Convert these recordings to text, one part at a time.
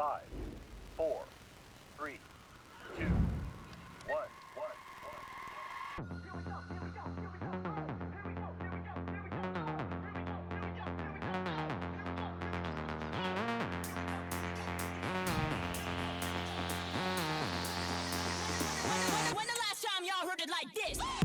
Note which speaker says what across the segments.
Speaker 1: Five, four, three, two, one, one, one.
Speaker 2: When the last time y'all heard it like this?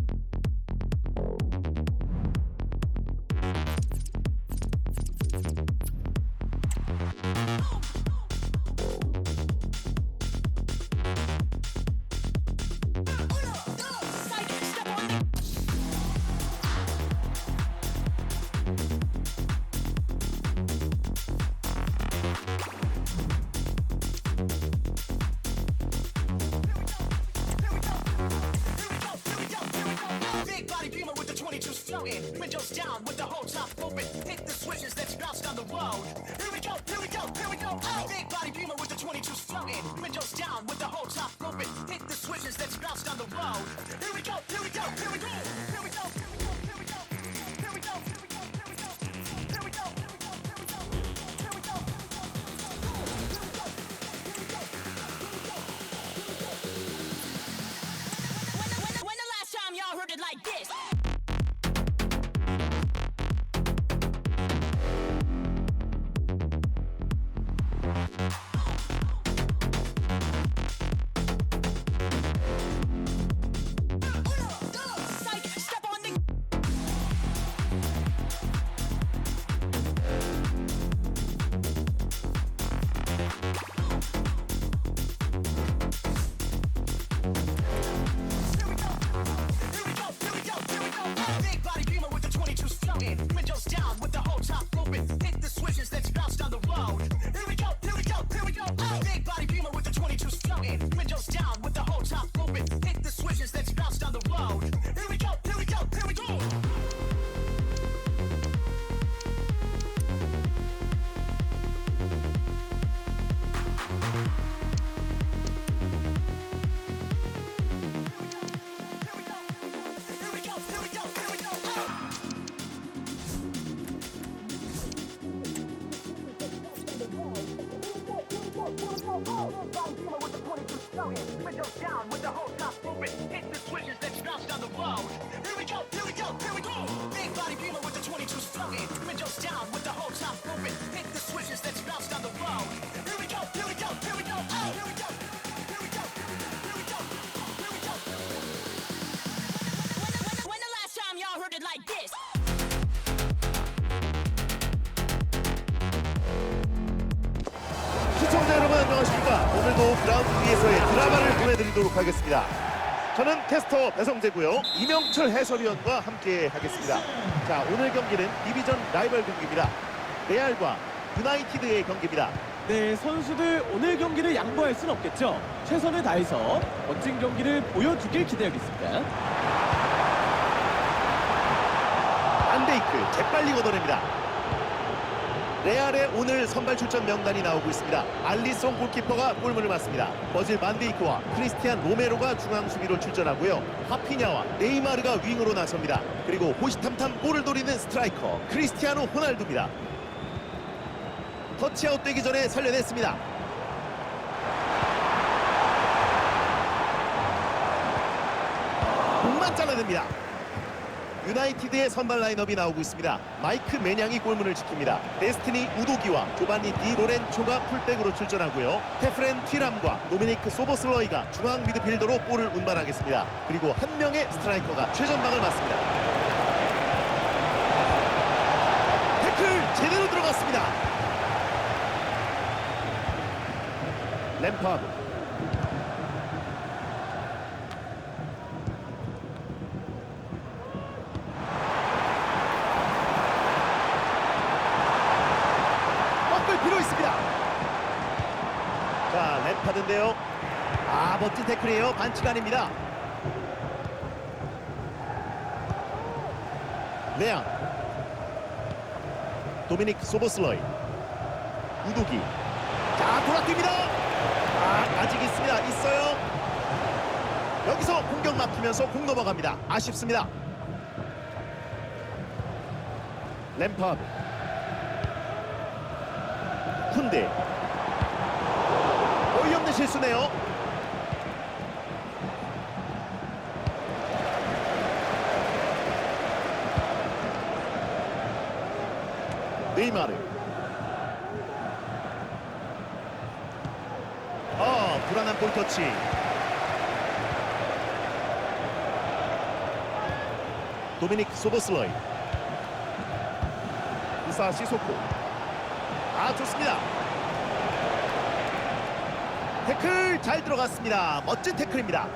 Speaker 3: 22s floating. Windows down with the whole top open. Hit the switches, let's bounce down the road. Here we go, here we go, here we go. Here we go, here we go, with the whole top open. Hit the switches, let's bounce down the road. Here we go, here
Speaker 4: 오늘도 그라운드 위에서의 드라마를 보내드리도록 하겠습니다. 저는 캐스터 배성재고요. 이명철 해설위원과 함께 하겠습니다. 자 오늘 경기는 디비전 라이벌 경기입니다. 레알과 유나이티드의 경기입니다.
Speaker 5: 네, 선수들 오늘 경기를 양보할 순 없겠죠. 최선을 다해서 멋진 경기를 보여주길 기대하겠습니다.
Speaker 4: 안데이크 재빨리 걷어냅니다 레알의 오늘 선발 출전 명단이 나오고 있습니다. 알리송 골키퍼가 골문을 맞습니다. 버질 반데이크와 크리스티안 로메로가 중앙 수비로 출전하고요. 하피냐와 네이마르가 윙으로 나섭니다. 그리고 호시탐탐 볼을 노리는 스트라이커 크리스티아노 호날두입니다. 터치아웃 되기 전에 살려냈습니다. 잘라냅니다 유나이티드의 선발 라인업이 나오고 있습니다. 마이크 매냥이 골문을 지킵니다. 데스티니 우도기와 조반니 디 로렌초가 풀백으로 출전하고요. 테프렌 튀람과 도미니크 소보슬러이가 중앙 미드필더로 볼을 운반하겠습니다. 그리고 한 명의 스트라이커가 최전방을 맞습니다. 태클 제대로 들어갔습니다. 램파드 꺾을 필요 있습니다. 자, 램파드인데요. 아, 멋진 태클이에요. 반칙 아닙니다. 레앙. 도미닉 소보슬러이. 우도기. 자, 돌아뜁니다. 아, 아직 있습니다. 있어요. 여기서 공격 막히면서 공 넘어갑니다. 아쉽습니다. 램파드. 쿤데 실수네요. 네이마르. 어, 불안한 볼 터치. 도미닉 소보슬러이. 이사 시소코. 아, 좋습니다. 태클 잘 들어갔습니다. 멋진 태클입니다.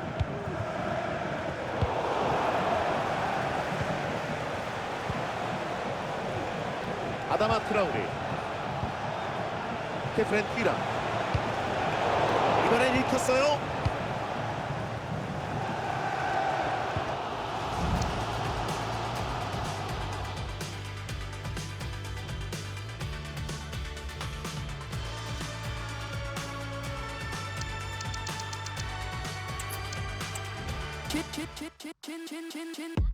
Speaker 4: 아다마 트라우레 케프렌 휘라 이번엔 읽혔어요.
Speaker 3: chin chin chin chin chin chin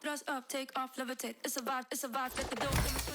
Speaker 3: thrust up, take off, levitate. It's a vibe, it's a vibe. Get the dope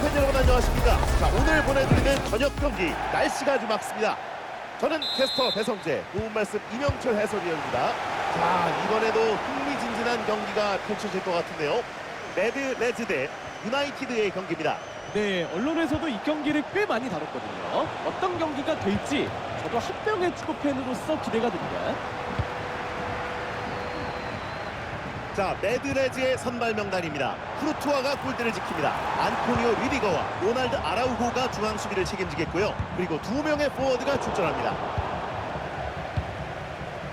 Speaker 4: 팬 여러분 안녕하십니까? 자 오늘 보내드리는 저녁 경기 날씨가 아주 맑습니다. 저는 캐스터 배성재 도움 말씀 이명철 해설위원입니다. 자 이번에도 흥미진진한 경기가 펼쳐질 것 같은데요. 레드 레즈 대 유나이티드의 경기입니다.
Speaker 5: 네, 언론에서도 이 경기를 꽤 많이 다뤘거든요. 어떤 경기가 될지 저도 합병의 축구 팬으로서 기대가 됩니다.
Speaker 4: 자 레드레즈의 선발 명단입니다. 쿠르투아가 골대를 지킵니다. 안토니오 리디거와 로날드 아라우호가 중앙 수비를 책임지겠고요. 그리고 두 명의 포워드가 출전합니다.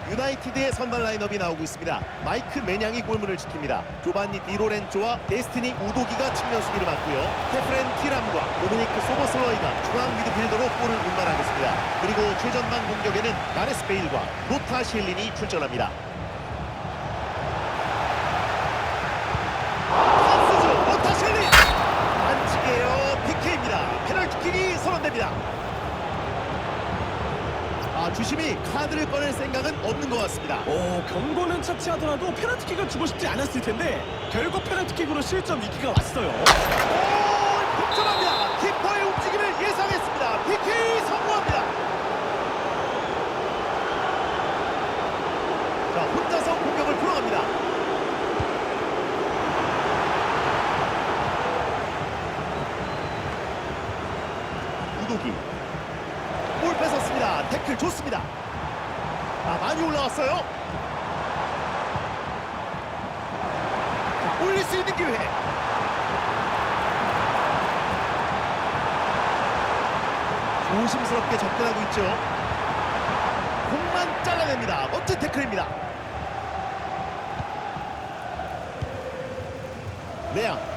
Speaker 4: 유나이티드의 선발 라인업이 나오고 있습니다. 마이크 매냥이 골문을 지킵니다. 조반니 디로렌조와 데스티니 우도기가 측면 수비를 맡고요. 테프렌 티람과 도미니크 소보슬러이가 중앙 미드필더로 골을 운반하겠습니다. 그리고 최전방 공격에는 마레스 베일과 로타 실린이 출전합니다 찬스죠 로타셀리 반칙이에요 PK입니다 페널티킥이 선언됩니다 아 주심이 카드를 꺼낼 생각은 같습니다.
Speaker 5: 오, 경고는 차치하더라도 페널티킥을 주고 싶지 않았을 텐데 결국 페널티킥으로 실점 위기가 왔어요.
Speaker 4: 오 득점합니다. 키퍼의 움직임을 예상했습니다. PK 성공합니다. 자 혼자서 공격을 풀어갑니다. 우도기. 볼 뺏었습니다. 태클 좋습니다 아 많이 올라왔어요 자, 올릴 수 있는 기회 조심스럽게 접근하고 있죠. 공만 잘라냅니다. 멋진 태클입니다. 레앙.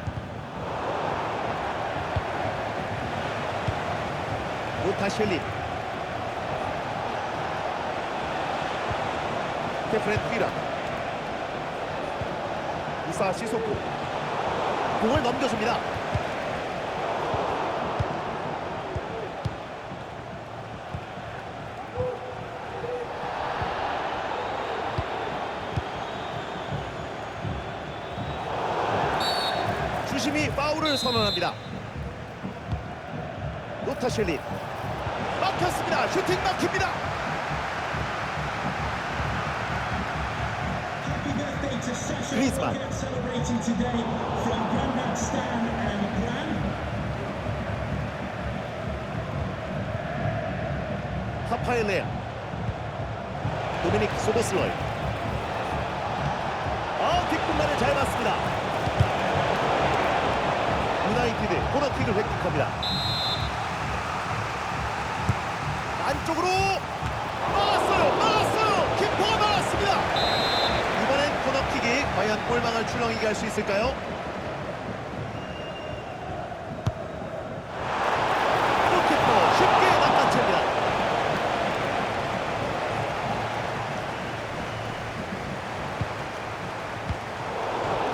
Speaker 4: 노타실리 테프렌 휘라. 이사 시소코 공을 넘겨줍니다. 주심이 파울을 선언합니다. 노타실리 막혔습니다 슈팅 막힙니다
Speaker 6: and Gran.
Speaker 4: 파파엘레아 도미닉 소보슬로이 아 뒷공간을 잘 봤습니다 유나이티드 코너킥을 획득합니다 골망을 출렁이게 할 수 있을까요? 골키퍼 쉽게 낚아챕니다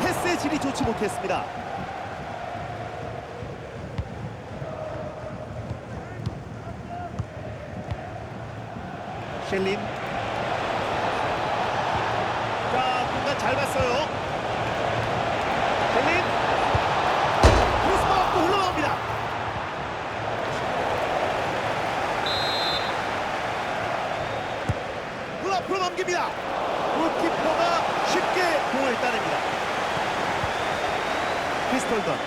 Speaker 4: 패스의 질이 좋지 못했습니다. 셸린 자 공간 잘 봤어요 셸린 크로스 맞고 흘러나옵니다 물 앞으로 넘깁니다. 골키퍼가 쉽게 공을 따냅니다. 크리스톨던.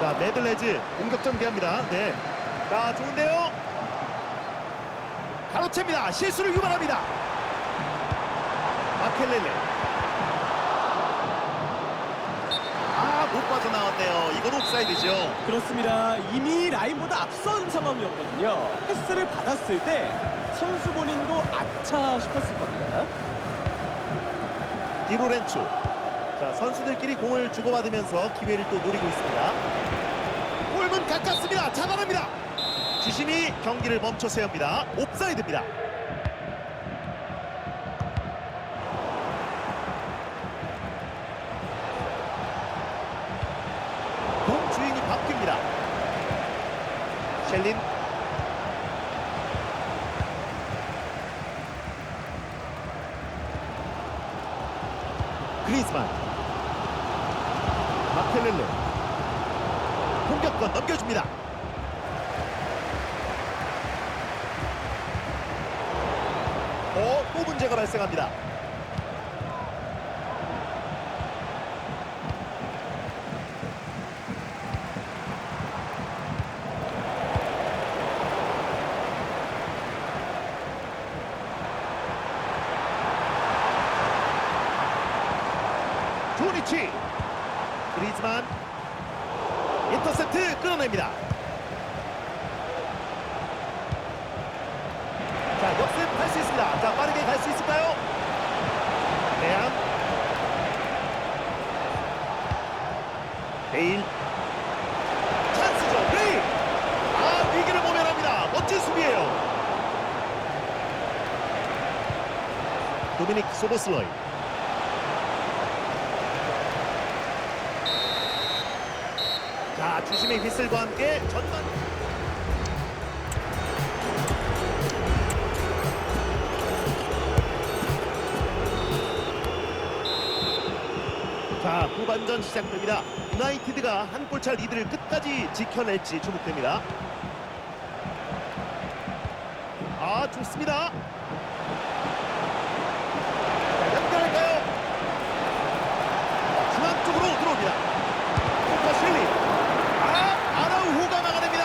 Speaker 4: 자 메들레즈 공격 전개합니다. 네. 자 좋은데요? 가로챕니다. 실수를 유발합니다. 마켈렐레 아못 빠져나왔네요. 이건 옵사이드죠.
Speaker 5: 그렇습니다. 이미 라인보다 앞선 상황이었거든요. 패스를 받았을 때 선수 본인도 아차 싶었을 겁니다.
Speaker 4: 디로렌초. 자 선수들끼리 공을 주고받으면서 기회를 또 노리고 있습니다. 골문 가깝습니다. 차단합니다. 주심이 경기를 멈춰 세웁니다. 옵사이드입니다 공 주인이 바뀝니다 셸린 그리즈만 마켈렐레 공격권 넘겨줍니다 어, 또 문제가 발생합니다 조니치 그리즈만 끊어냅니다. 자 역습 할 수 있습니다. 자 빠르게 갈 수 있을까요? 대양. 베일. 찬스죠. 베일. 아 위기를 모면합니다. 멋진 수비예요. 도미닉 소보슬로이 자 주심의 휘슬과 함께 전반. 자 후반전 시작됩니다. 유나이티드가 한 골차 리드를 끝까지 지켜낼지 주목됩니다. 아 좋습니다 자, 연결할까요 중앙 쪽으로 들어옵니다 코카실리 아 아나우호가 막아냅니다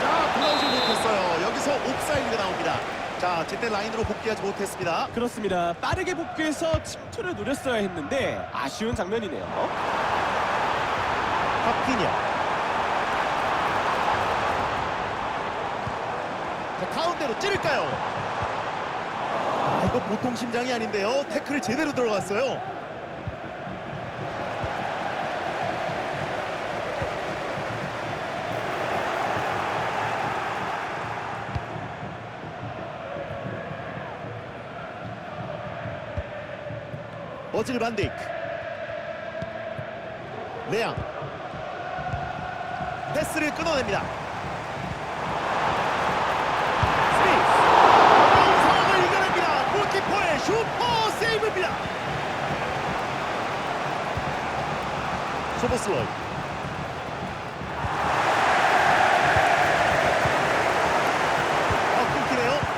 Speaker 4: 자 돌아오지 못했어요 여기서 옵사이드가 나옵니다 자 제때 라인으로 복귀하지 못했습니다.
Speaker 5: 그렇습니다. 빠르게 복귀해서 침투를 노렸어야 했는데 아쉬운 장면이네요.
Speaker 4: 파피냐. 자, 가운데로 찌를까요? 아, 이거 보통 심장이 아닌데요. 태클을 제대로 들어갔어요. 반데이크 레앙 패스를 끊어냅니다. 스미스 상황을 이겨냅니다. 골키퍼의 슈퍼 세이브입니다. 소버슬로이 아 끊기네요.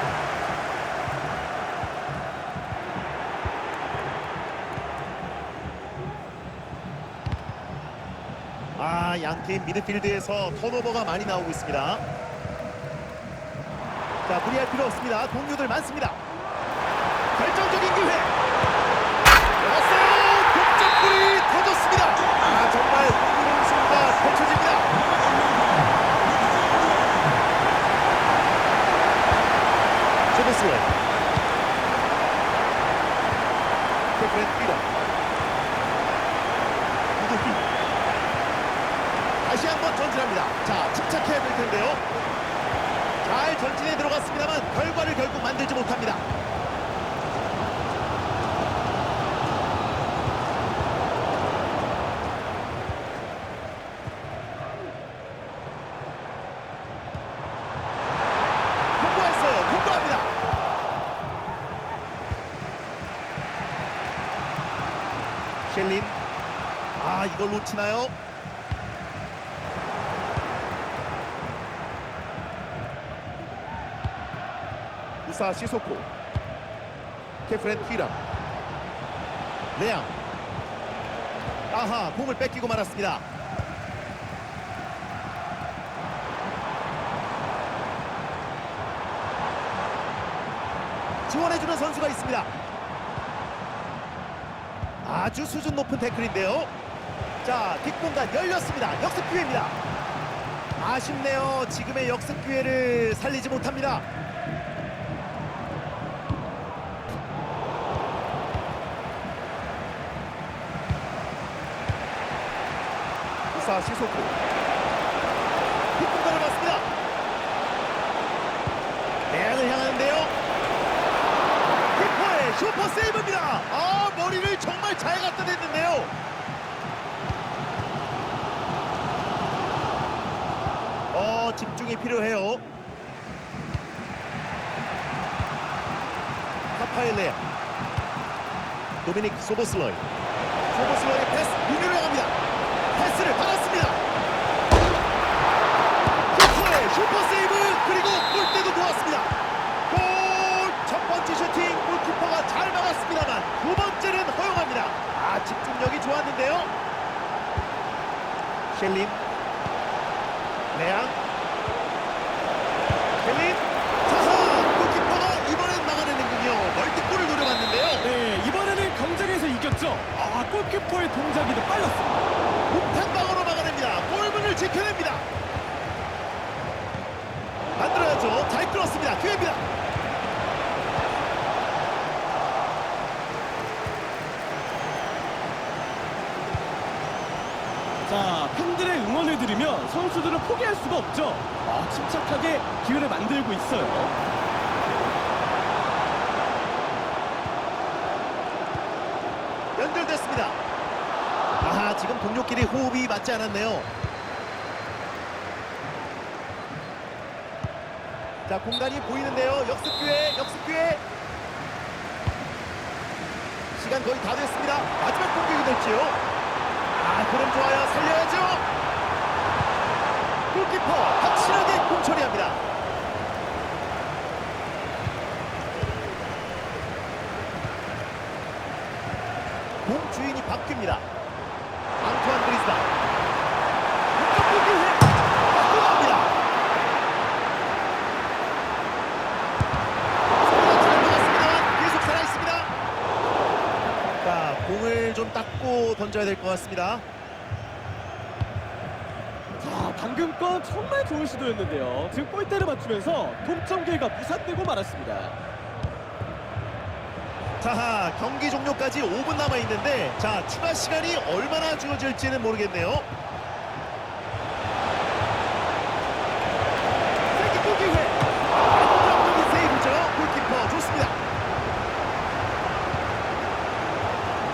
Speaker 4: 아, 양 팀 미드필드에서 턴오버가 많이 나오고 있습니다. 자, 무리할 필요 없습니다. 동료들 많습니다. 결정적인 기회. 왔어요. 동점골이 터졌습니다. 아, 정말 흥미로운 승부가 펼쳐집니다. 제베스웨. 페프렌 뛰라. 무드기. 다시 한번 전진합니다. 자, 침착해야 될 텐데요. 잘 전진해 들어갔습니다만 결과를 결국 만들지 못합니다. 통과했어요. 통과합니다. 셸린. 아, 이걸 놓치나요? 우사 시소코 케프렌 휘람 레앙 아하 공을 뺏기고 말았습니다 지원해주는 선수가 있습니다 아주 수준 높은 태클인데요. 자 뒷공간 열렸습니다. 역습 기회입니다. 아쉽네요. 지금의 역습 기회를 살리지 못합니다. 우사 시소코 뒷공간을 맞습니다. 대항을 향하는데요. 키퍼의 슈퍼 세이브입니다. 아 머리를 정말 잘 갖다 댔는데요. 어 집중이 필요해요. 카파일레. 도미닉 소보슬로이. 소보슬로이 패스 유미로 향합니다 패스를 받았습니다 키퍼의 슈퍼 세이브 그리고 골대도 놓았습니다 골! 첫 번째 슈팅 골키퍼가 잘 막았습니다만 두 번째는 허용합니다 아 집중력이 좋았는데요 셸린 레앙 셸린 자하 골키퍼가 이번엔 막아내는군요 멀티골을 노려봤는데요
Speaker 5: 네, 이번에는 경쟁에서 이겼죠. 아, 골키퍼의 동작이 더 빨랐습니다.
Speaker 4: 목탄방으로 막아냅니다 골문을 지켜냅니다 만들어야죠 잘 끌었습니다 기회입니다
Speaker 5: 자, 팬들의 응원을 들으면 선수들은 포기할 수가 없죠. 아, 침착하게 기회를 만들고 있어요.
Speaker 4: 연결됐습니다. 아하 지금 동료끼리 호흡이 맞지 않았네요. 자 공간이 보이는데요. 역습 기회, 역습 기회. 시간 거의 다 됐습니다. 마지막 공격이 될지요. 아 그럼 좋아요. 살려야죠. 골키퍼 확실하게 공 처리합니다. 공 주인이 바뀝니다. 안토안 그리스다. 공을 좀 닦고 던져야 될 것 같습니다.
Speaker 5: 자, 방금 건 정말 좋은 시도였는데요. 지금 골대를 맞추면서 동점 기회가 무산되고 말았습니다.
Speaker 4: 자, 경기 종료까지 5분 남아 있는데 자, 추가 시간이 얼마나 주어질지는 모르겠네요. 세기골 기회. 안정적인 세이브죠. 골키퍼 좋습니다.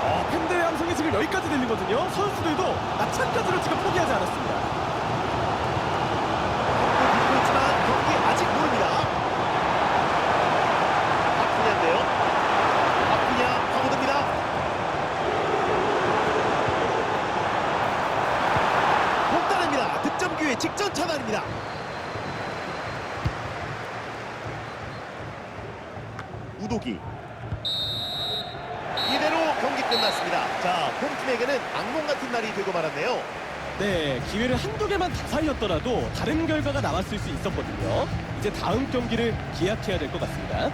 Speaker 5: 어, 팬들의 함성이 지금 여기까지 들리거든요. 선수들도 마찬가지로 지금 포기하지 않았습니다.
Speaker 4: 듣고 있지만 경기 아직 모릅니다. 아프냐인데요. 아프냐 파고듭니다. 못 따냅니다. 득점 기회 직전 차단입니다. 우도기 이대로 경기 끝났습니다. 자, 홈팀에게는 악몽 같은 날이 되고 말았네요.
Speaker 5: 네, 기회를 한두 개만 더 살렸더라도 다른 결과가 나왔을 수 있었거든요. 이제 다음 경기를 기약해야 될 것 같습니다.